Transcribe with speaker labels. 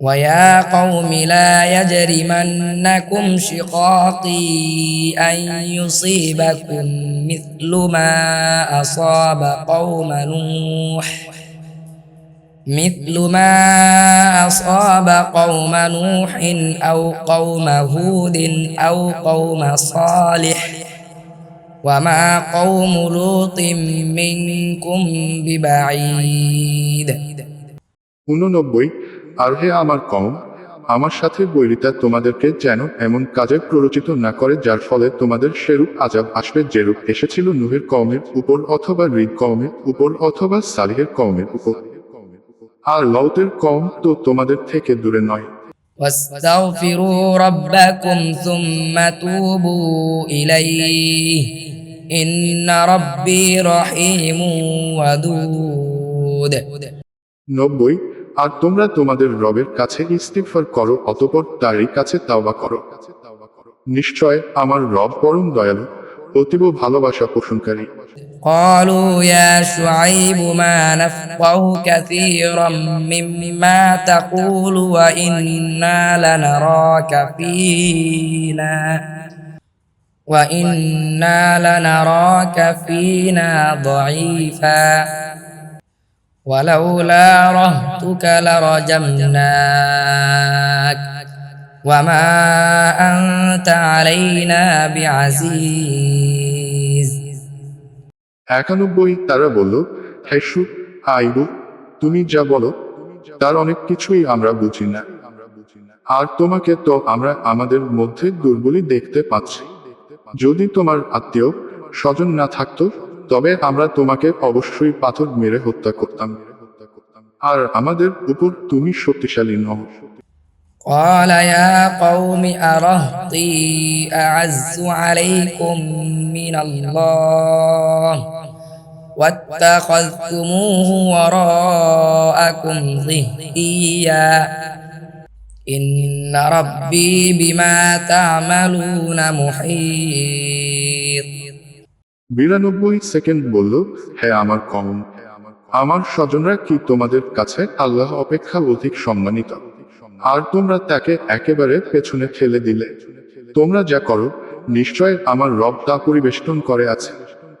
Speaker 1: ويا قوم لا يجرمنكم شقاقي أن يصيبكم مثل ما أصاب قوم نوح مثل ما أصاب قوم نوح أو قوم هود أو قوم صالح وما قوم لوط منكم ببعيد.
Speaker 2: আর হে আমার কম আমার সাথে বৈরিতা তোমাদেরকে যেন এমন কাজে প্ররোচিত না করে যার ফলে তোমাদের সেরূপ আজাব আসবে যেরূপ এসেছিল নুহের কওমের উপর অথবা হৃদ কওমের উপর অথবা সালিহের কওমের উপর আর লৌতের কম তো তোমাদের থেকে দূরে নয়
Speaker 1: واستغفروا ربكم ثم توبوا إليه إن ربي رحيم ودود
Speaker 2: নব্বই আর তোমরা তোমাদের রবের কাছে ইস্তিগফার করো অতপর তারই কাছে তাওবা করো নিশ্চয় আমার রব পরম দয়ালু অতীব ভালোবাসা পোষণকারী
Speaker 1: قالوا يا شعيب ما نفقه كثيرا مما تقول وإنا لنراك فينا وإنا لنراك فينا ضعيفا ولولا رهتك لرجمناك وما أنت علينا بعزيز
Speaker 2: একানব্বই তারা বলল হেসু আইবু তুমি যা বলো তার অনেক কিছুই আমরা বুঝি না আর তোমাকে তো আমরা আমাদের মধ্যে দুর্বলই দেখতে পাচ্ছি যদি তোমার আত্মীয় স্বজন না থাকতো তবে আমরা তোমাকে অবশ্যই পাথর মেরে হত্যা করতাম আর আমাদের উপর তুমি শক্তিশালী নও
Speaker 1: قال يا قوم أرهطي أعز عليكم من الله واتخذتموه وراءكم ظهريا إن ربي بما تعملون محيط
Speaker 2: বিরানব্বই সেকেন্ড বলল হ্যাঁ আমার কম, আমার স্বজনরা কি তোমাদের কাছে আল্লাহ অপেক্ষা অধিক সম্মানিত? আর তোমরা তাকে একেবারে পেছনে ফেলে দিলে। তোমরা যা করো, নিশ্চয় আমার রব তা পরিবেষ্টন করে আছে।